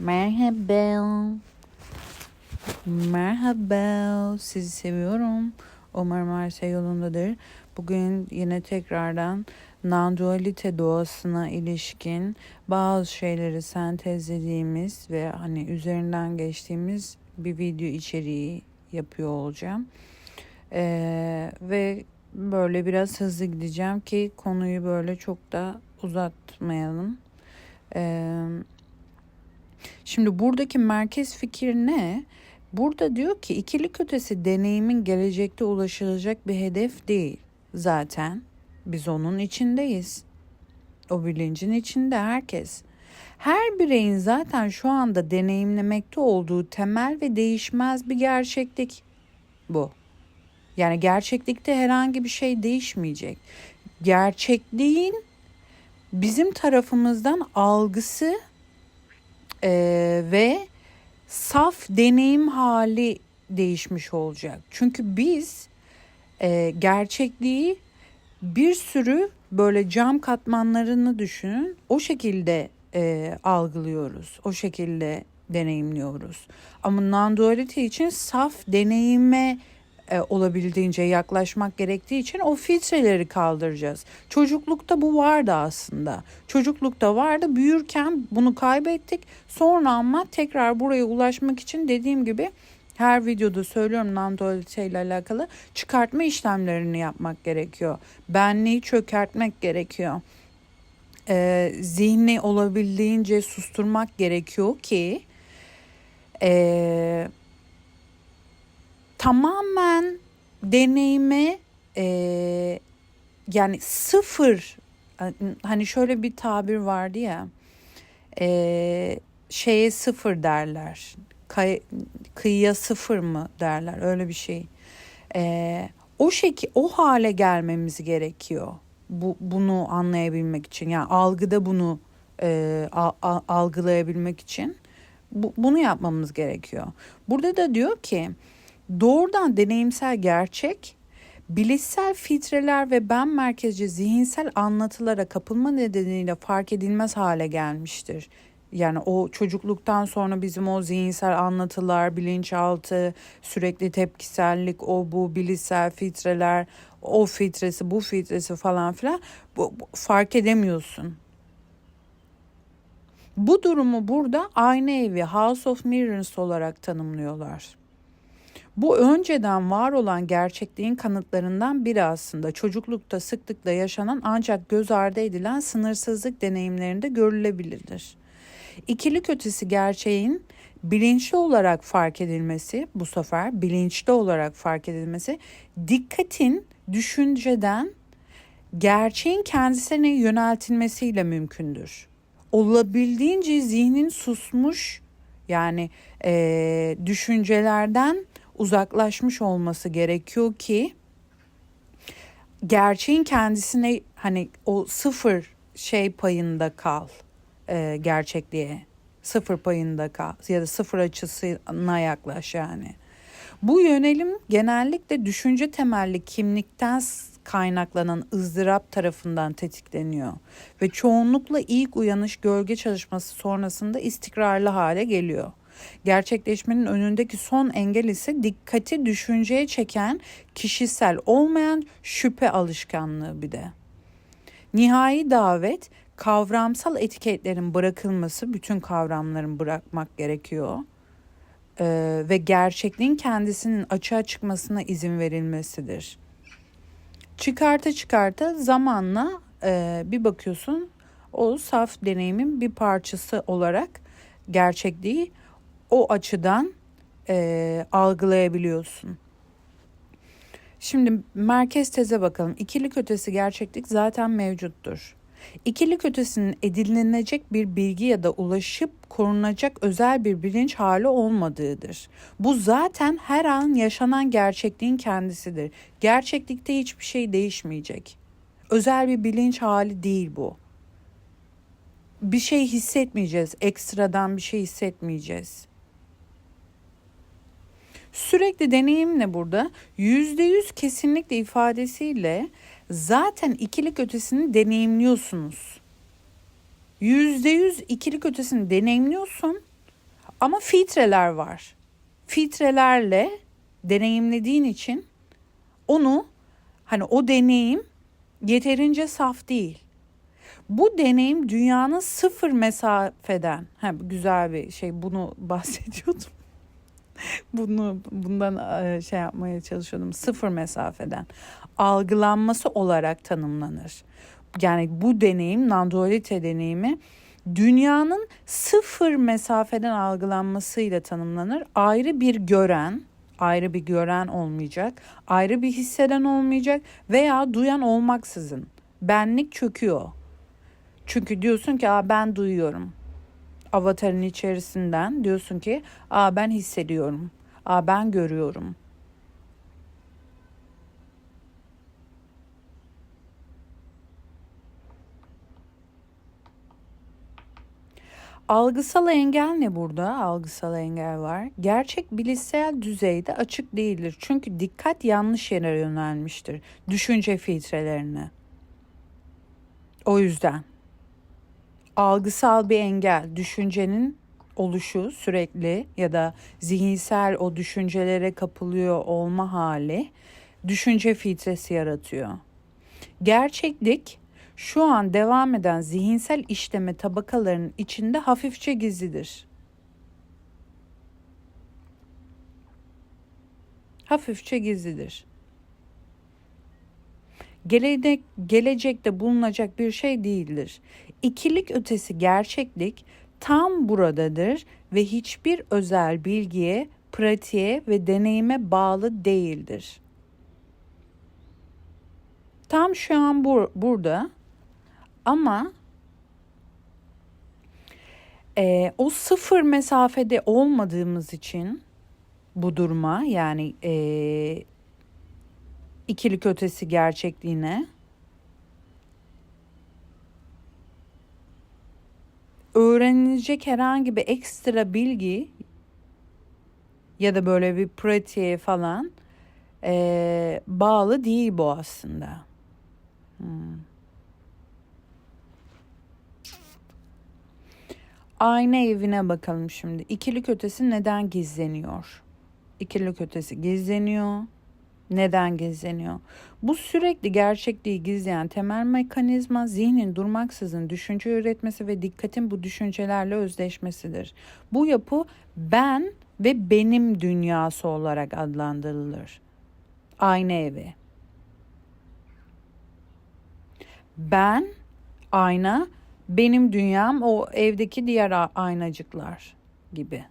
Merhaba. Merhaba. Sizi seviyorum. Umarım her şey yolundadır. Bugün yine tekrardan non-dualite doğasına ilişkin bazı şeyleri sentezlediğimiz ve hani üzerinden geçtiğimiz bir video içeriği yapıyor olacağım. Ee, ve böyle biraz hızlı gideceğim ki konuyu böyle çok da uzatmayalım. Ee, Şimdi buradaki merkez fikir ne? Burada diyor ki ikilik ötesi deneyimin gelecekte ulaşılacak bir hedef değil. Zaten biz onun içindeyiz. O bilincin içinde herkes. Her bireyin zaten şu anda deneyimlemekte olduğu temel ve değişmez bir gerçeklik bu. Yani gerçeklikte herhangi bir şey değişmeyecek. Gerçekliğin bizim tarafımızdan algısı ee, ve saf deneyim hali değişmiş olacak. Çünkü biz e, gerçekliği bir sürü böyle cam katmanlarını düşünün. O şekilde e, algılıyoruz. O şekilde deneyimliyoruz. Ama non-duality için saf deneyime e, olabildiğince yaklaşmak gerektiği için o filtreleri kaldıracağız. Çocuklukta bu vardı aslında. Çocuklukta vardı. Büyürken bunu kaybettik. Sonra ama tekrar buraya ulaşmak için dediğim gibi her videoda söylüyorum non-duality ile alakalı çıkartma işlemlerini yapmak gerekiyor. Benliği çökertmek gerekiyor. Ee, zihni olabildiğince susturmak gerekiyor ki eee tamamen deneyime e, yani sıfır hani şöyle bir tabir vardı ya e, şeye sıfır derler Kay, kıyıya sıfır mı derler öyle bir şey. E, o şekil o hale gelmemiz gerekiyor bu bunu anlayabilmek için yani algıda bunu e, a, a, algılayabilmek için bu, bunu yapmamız gerekiyor. Burada da diyor ki Doğrudan deneyimsel gerçek, bilişsel filtreler ve ben merkezci zihinsel anlatılara kapılma nedeniyle fark edilmez hale gelmiştir. Yani o çocukluktan sonra bizim o zihinsel anlatılar, bilinçaltı, sürekli tepkisellik, o bu bilişsel filtreler, o filtresi, bu filtresi falan filan bu, bu, fark edemiyorsun. Bu durumu burada aynı evi House of Mirrors olarak tanımlıyorlar. Bu önceden var olan gerçekliğin kanıtlarından biri aslında çocuklukta sıklıkla yaşanan ancak göz ardı edilen sınırsızlık deneyimlerinde görülebilir. İkilik ötesi gerçeğin bilinçli olarak fark edilmesi bu sefer bilinçli olarak fark edilmesi dikkatin düşünceden gerçeğin kendisine yöneltilmesiyle mümkündür. Olabildiğince zihnin susmuş yani e, düşüncelerden uzaklaşmış olması gerekiyor ki gerçeğin kendisine hani o sıfır şey payında kal e, gerçekliğe sıfır payında kal ya da sıfır açısına yaklaş yani. Bu yönelim genellikle düşünce temelli kimlikten kaynaklanan ızdırap tarafından tetikleniyor ve çoğunlukla ilk uyanış gölge çalışması sonrasında istikrarlı hale geliyor. Gerçekleşmenin önündeki son engel ise dikkati düşünceye çeken kişisel olmayan şüphe alışkanlığı bir de. Nihai davet kavramsal etiketlerin bırakılması, bütün kavramların bırakmak gerekiyor. Ee, ve gerçekliğin kendisinin açığa çıkmasına izin verilmesidir. Çıkarta çıkarta zamanla e, bir bakıyorsun o saf deneyimin bir parçası olarak gerçekliği o açıdan e, algılayabiliyorsun. Şimdi merkez teze bakalım. İkilik ötesi gerçeklik zaten mevcuttur. İkilik ötesinin edinilecek bir bilgi ya da ulaşıp korunacak özel bir bilinç hali olmadığıdır. Bu zaten her an yaşanan gerçekliğin kendisidir. Gerçeklikte hiçbir şey değişmeyecek. Özel bir bilinç hali değil bu. Bir şey hissetmeyeceğiz, ekstradan bir şey hissetmeyeceğiz. Sürekli deneyimle burada yüzde yüz kesinlikle ifadesiyle zaten ikilik ötesini deneyimliyorsunuz. Yüzde yüz ikilik ötesini deneyimliyorsun Ama filtreler var. Filtrelerle deneyimlediğin için onu hani o deneyim yeterince saf değil. Bu deneyim dünyanın sıfır mesafeden, ha, güzel bir şey bunu bahsediyordum. bunu bundan e, şey yapmaya çalışıyordum. Sıfır mesafeden algılanması olarak tanımlanır. Yani bu deneyim, non-dualite deneyimi dünyanın sıfır mesafeden algılanmasıyla tanımlanır. Ayrı bir gören, ayrı bir gören olmayacak, ayrı bir hisseden olmayacak veya duyan olmaksızın benlik çöküyor. Çünkü diyorsun ki Aa, ben duyuyorum. Avatarın içerisinden diyorsun ki Aa, ben hissediyorum. Aa, ben görüyorum. Algısal engel ne burada? Algısal engel var. Gerçek bilişsel düzeyde açık değildir. Çünkü dikkat yanlış yere yönelmiştir. Düşünce filtrelerine. O yüzden algısal bir engel, düşüncenin oluşu sürekli ya da zihinsel o düşüncelere kapılıyor olma hali düşünce filtresi yaratıyor. Gerçeklik şu an devam eden zihinsel işleme tabakalarının içinde hafifçe gizlidir. Hafifçe gizlidir. Gelecek, gelecekte bulunacak bir şey değildir. İkilik ötesi gerçeklik tam buradadır ve hiçbir özel bilgiye, pratiğe ve deneyime bağlı değildir. Tam şu an bur burada ama e, o sıfır mesafede olmadığımız için bu duruma yani e, ikilik ötesi gerçekliğine öğrenilecek herhangi bir ekstra bilgi ya da böyle bir pratiğe falan e, bağlı değil bu aslında. Hmm. Ayna evine bakalım şimdi. İkilik ötesi neden gizleniyor? İkilik ötesi gizleniyor. Neden gizleniyor? Bu sürekli gerçekliği gizleyen temel mekanizma zihnin durmaksızın düşünce üretmesi ve dikkatin bu düşüncelerle özdeşmesidir. Bu yapı ben ve benim dünyası olarak adlandırılır. Ayna evi. Ben, ayna, benim dünyam o evdeki diğer aynacıklar gibi.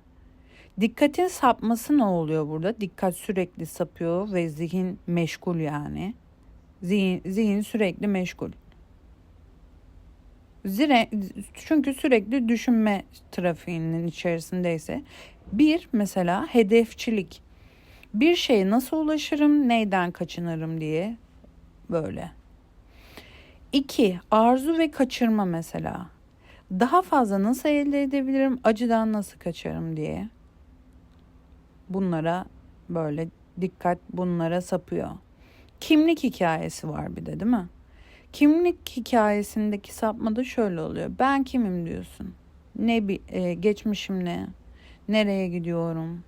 Dikkatin sapması ne oluyor burada? Dikkat sürekli sapıyor ve zihin meşgul yani. Zihin, zihin sürekli meşgul. Zire, çünkü sürekli düşünme trafiğinin içerisindeyse bir mesela hedefçilik. Bir şeye nasıl ulaşırım, neyden kaçınırım diye böyle. İki, arzu ve kaçırma mesela. Daha fazla nasıl elde edebilirim, acıdan nasıl kaçarım diye bunlara böyle dikkat bunlara sapıyor. Kimlik hikayesi var bir de değil mi? Kimlik hikayesindeki sapma da şöyle oluyor. Ben kimim diyorsun. Ne bir e, geçmişim ne? Nereye gidiyorum?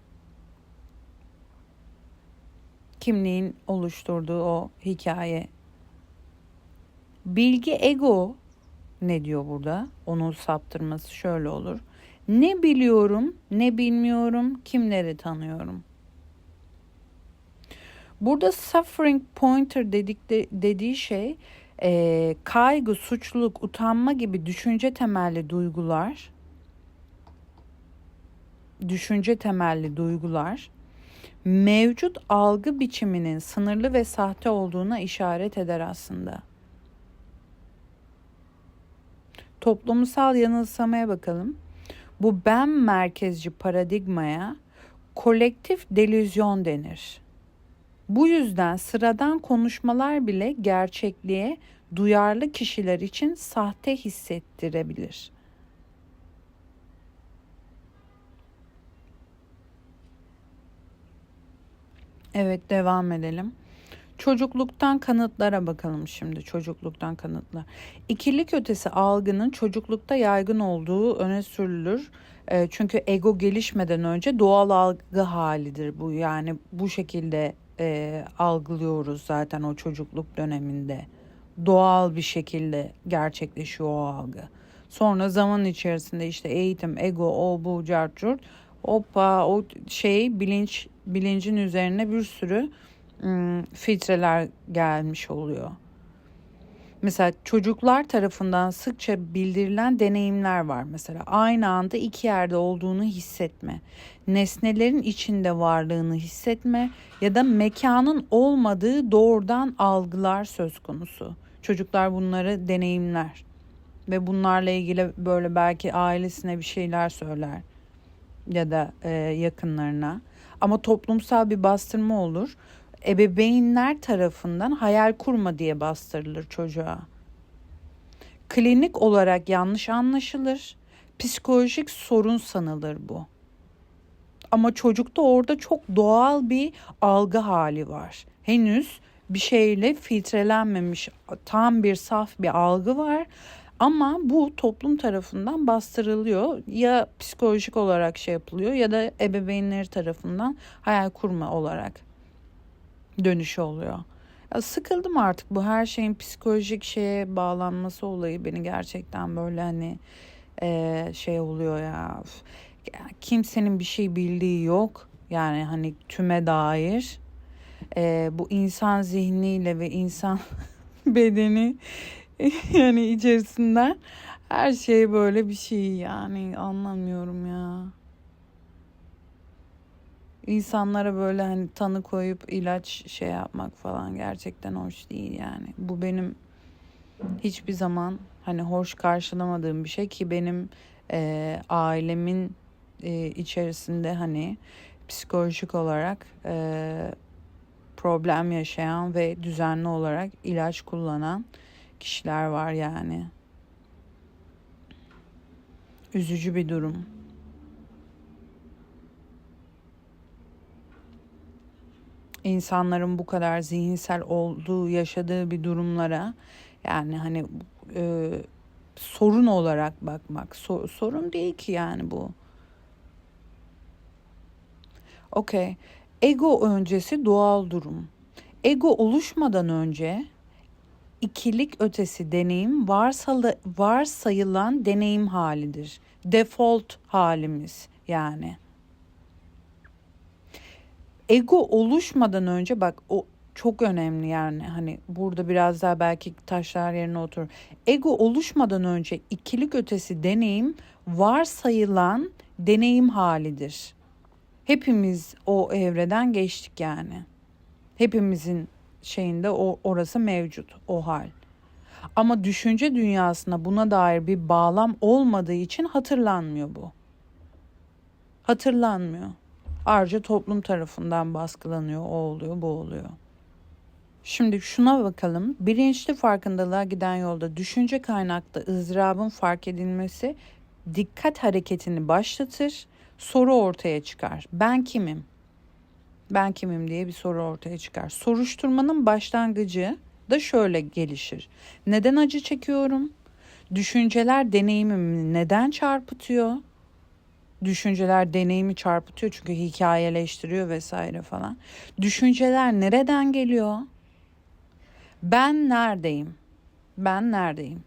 Kimliğin oluşturduğu o hikaye. Bilgi ego ne diyor burada? Onun saptırması şöyle olur. Ne biliyorum, ne bilmiyorum, kimleri tanıyorum. Burada suffering pointer dedik de, dediği şey e, kaygı, suçluluk, utanma gibi düşünce temelli duygular, düşünce temelli duygular mevcut algı biçiminin sınırlı ve sahte olduğuna işaret eder aslında. Toplumsal yanılsamaya bakalım. Bu ben merkezci paradigmaya kolektif delüzyon denir. Bu yüzden sıradan konuşmalar bile gerçekliğe duyarlı kişiler için sahte hissettirebilir. Evet devam edelim. Çocukluktan kanıtlara bakalım şimdi. Çocukluktan kanıtlar. İkilik ötesi algının çocuklukta yaygın olduğu öne sürülür. E, çünkü ego gelişmeden önce doğal algı halidir bu. Yani bu şekilde e, algılıyoruz zaten o çocukluk döneminde. Doğal bir şekilde gerçekleşiyor o algı. Sonra zaman içerisinde işte eğitim, ego, o bu, cart curt, hoppa o şey bilinç bilincin üzerine bir sürü filtreler gelmiş oluyor. Mesela çocuklar tarafından sıkça bildirilen deneyimler var. Mesela aynı anda iki yerde olduğunu hissetme, nesnelerin içinde varlığını hissetme ya da mekanın olmadığı doğrudan algılar söz konusu. Çocuklar bunları deneyimler ve bunlarla ilgili böyle belki ailesine bir şeyler söyler ya da e, yakınlarına. Ama toplumsal bir bastırma olur. Ebeveynler tarafından hayal kurma diye bastırılır çocuğa. Klinik olarak yanlış anlaşılır. Psikolojik sorun sanılır bu. Ama çocukta orada çok doğal bir algı hali var. Henüz bir şeyle filtrelenmemiş tam bir saf bir algı var ama bu toplum tarafından bastırılıyor. Ya psikolojik olarak şey yapılıyor ya da ebeveynleri tarafından hayal kurma olarak dönüşü oluyor. Ya sıkıldım artık bu her şeyin psikolojik şeye bağlanması olayı beni gerçekten böyle hani e, şey oluyor ya. Kimsenin bir şey bildiği yok. Yani hani tüme dair. E, bu insan zihniyle ve insan bedeni yani içerisinden her şey böyle bir şey yani anlamıyorum ya. İnsanlara böyle hani tanı koyup ilaç şey yapmak falan gerçekten hoş değil yani. Bu benim hiçbir zaman hani hoş karşılamadığım bir şey ki benim e, ailemin e, içerisinde hani psikolojik olarak e, problem yaşayan ve düzenli olarak ilaç kullanan kişiler var yani. Üzücü bir durum. İnsanların bu kadar zihinsel olduğu, yaşadığı bir durumlara yani hani e, sorun olarak bakmak. So, sorun değil ki yani bu. Okey. Ego öncesi doğal durum. Ego oluşmadan önce ikilik ötesi deneyim varsalı, varsayılan deneyim halidir. Default halimiz yani. Ego oluşmadan önce bak o çok önemli yani hani burada biraz daha belki taşlar yerine oturur. Ego oluşmadan önce ikilik ötesi deneyim varsayılan deneyim halidir. Hepimiz o evreden geçtik yani. Hepimizin şeyinde o orası mevcut o hal. Ama düşünce dünyasında buna dair bir bağlam olmadığı için hatırlanmıyor bu. Hatırlanmıyor. Ayrıca toplum tarafından baskılanıyor, o oluyor, bu oluyor. Şimdi şuna bakalım. Bilinçli farkındalığa giden yolda düşünce kaynaklı ızdırabın fark edilmesi dikkat hareketini başlatır, soru ortaya çıkar. Ben kimim? ben kimim diye bir soru ortaya çıkar. Soruşturmanın başlangıcı da şöyle gelişir. Neden acı çekiyorum? Düşünceler deneyimimi neden çarpıtıyor? Düşünceler deneyimi çarpıtıyor çünkü hikayeleştiriyor vesaire falan. Düşünceler nereden geliyor? Ben neredeyim? Ben neredeyim?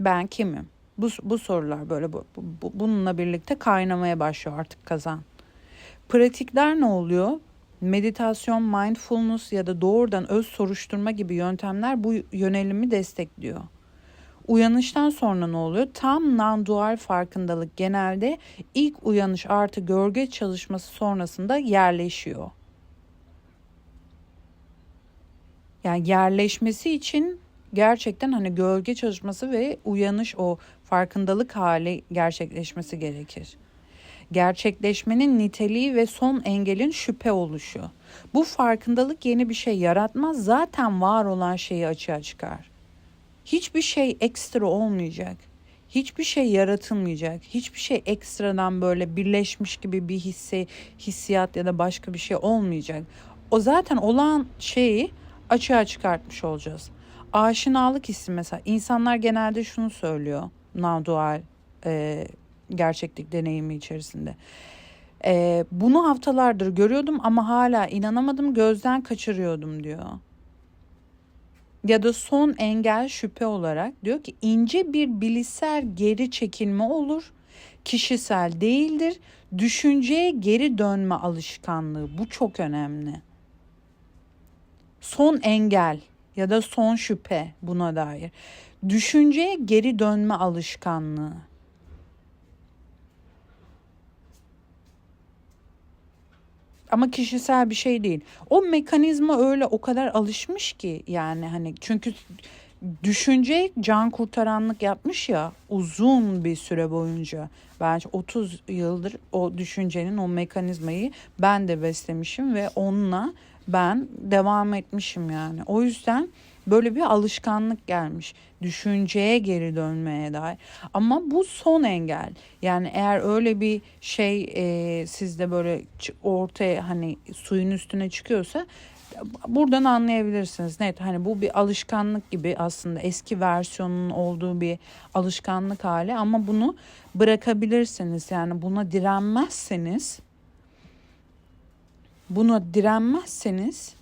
Ben kimim? Bu, bu sorular böyle bu, bu, bununla birlikte kaynamaya başlıyor artık kazan. Pratikler ne oluyor? Meditasyon, mindfulness ya da doğrudan öz soruşturma gibi yöntemler bu yönelimi destekliyor. Uyanıştan sonra ne oluyor? Tam non-dual farkındalık genelde ilk uyanış artı gölge çalışması sonrasında yerleşiyor. Yani yerleşmesi için gerçekten hani gölge çalışması ve uyanış o farkındalık hali gerçekleşmesi gerekir gerçekleşmenin niteliği ve son engelin şüphe oluşu. Bu farkındalık yeni bir şey yaratmaz, zaten var olan şeyi açığa çıkar. Hiçbir şey ekstra olmayacak. Hiçbir şey yaratılmayacak. Hiçbir şey ekstradan böyle birleşmiş gibi bir hisse, hissiyat ya da başka bir şey olmayacak. o zaten olan şeyi açığa çıkartmış olacağız. Aşinalık hissi mesela insanlar genelde şunu söylüyor non-dual e, gerçeklik deneyimi içerisinde. E, bunu haftalardır görüyordum ama hala inanamadım gözden kaçırıyordum diyor. Ya da son engel şüphe olarak diyor ki ince bir bilişsel geri çekilme olur. Kişisel değildir. Düşünceye geri dönme alışkanlığı bu çok önemli. Son engel ya da son şüphe buna dair. Düşünceye geri dönme alışkanlığı. Ama kişisel bir şey değil. O mekanizma öyle o kadar alışmış ki yani hani çünkü düşünce can kurtaranlık yapmış ya uzun bir süre boyunca. Bence 30 yıldır o düşüncenin o mekanizmayı ben de beslemişim ve onunla ben devam etmişim yani. O yüzden böyle bir alışkanlık gelmiş. Düşünceye geri dönmeye dair. Ama bu son engel. Yani eğer öyle bir şey e, sizde böyle ortaya hani suyun üstüne çıkıyorsa buradan anlayabilirsiniz. Net hani bu bir alışkanlık gibi aslında eski versiyonun olduğu bir alışkanlık hali ama bunu bırakabilirsiniz. Yani buna direnmezseniz buna direnmezseniz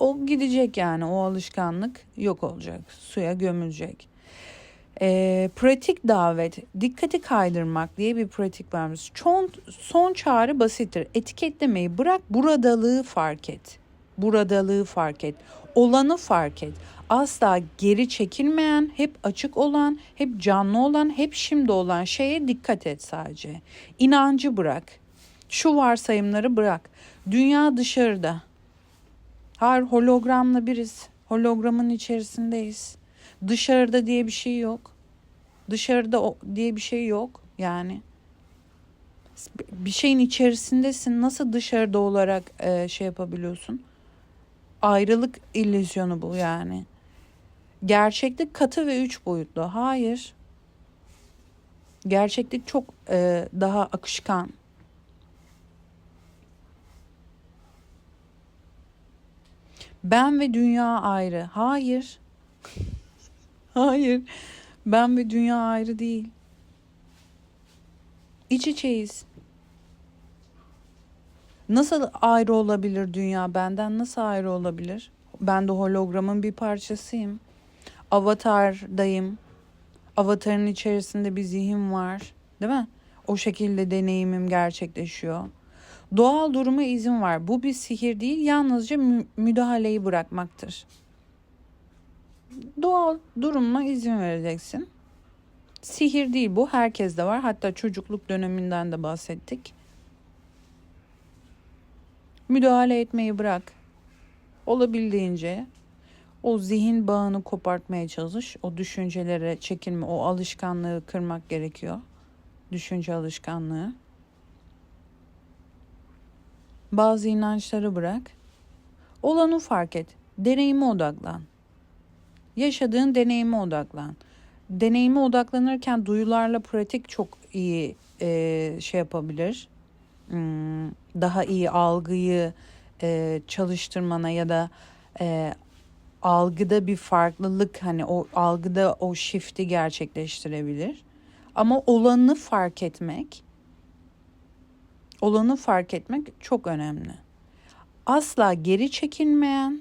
o gidecek yani o alışkanlık yok olacak suya gömülecek. E, pratik davet, dikkati kaydırmak diye bir pratik varmış. Son, son çağrı basittir. Etiketlemeyi bırak, buradalığı fark et. Buradalığı fark et. Olanı fark et. Asla geri çekilmeyen, hep açık olan, hep canlı olan, hep şimdi olan şeye dikkat et sadece. İnancı bırak. Şu varsayımları bırak. Dünya dışarıda. Hayır hologramla biriz. Hologramın içerisindeyiz. Dışarıda diye bir şey yok. Dışarıda diye bir şey yok yani. Bir şeyin içerisindesin. Nasıl dışarıda olarak e, şey yapabiliyorsun? Ayrılık illüzyonu bu yani. Gerçeklik katı ve üç boyutlu. Hayır. Gerçeklik çok e, daha akışkan. Ben ve dünya ayrı. Hayır. Hayır. Ben ve dünya ayrı değil. İç içeyiz. Nasıl ayrı olabilir dünya benden? Nasıl ayrı olabilir? Ben de hologramın bir parçasıyım. Avatardayım. Avatarın içerisinde bir zihin var. Değil mi? O şekilde deneyimim gerçekleşiyor. Doğal duruma izin var. Bu bir sihir değil, yalnızca mü- müdahaleyi bırakmaktır. Doğal duruma izin vereceksin. Sihir değil bu, herkeste var. Hatta çocukluk döneminden de bahsettik. Müdahale etmeyi bırak. Olabildiğince o zihin bağını kopartmaya çalış. O düşüncelere çekilme, o alışkanlığı kırmak gerekiyor. Düşünce alışkanlığı. Bazı inançları bırak. Olanı fark et. Deneyime odaklan. Yaşadığın deneyime odaklan. Deneyime odaklanırken duyularla pratik çok iyi e, şey yapabilir. Hmm, daha iyi algıyı e, çalıştırmana ya da e, algıda bir farklılık hani o algıda o shift'i gerçekleştirebilir. Ama olanı fark etmek olanı fark etmek çok önemli. Asla geri çekilmeyen,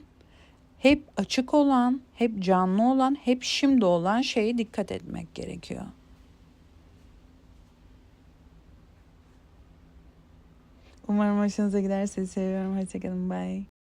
hep açık olan, hep canlı olan, hep şimdi olan şeye dikkat etmek gerekiyor. Umarım hoşunuza gider. Sizi seviyorum. Hoşçakalın. Bye.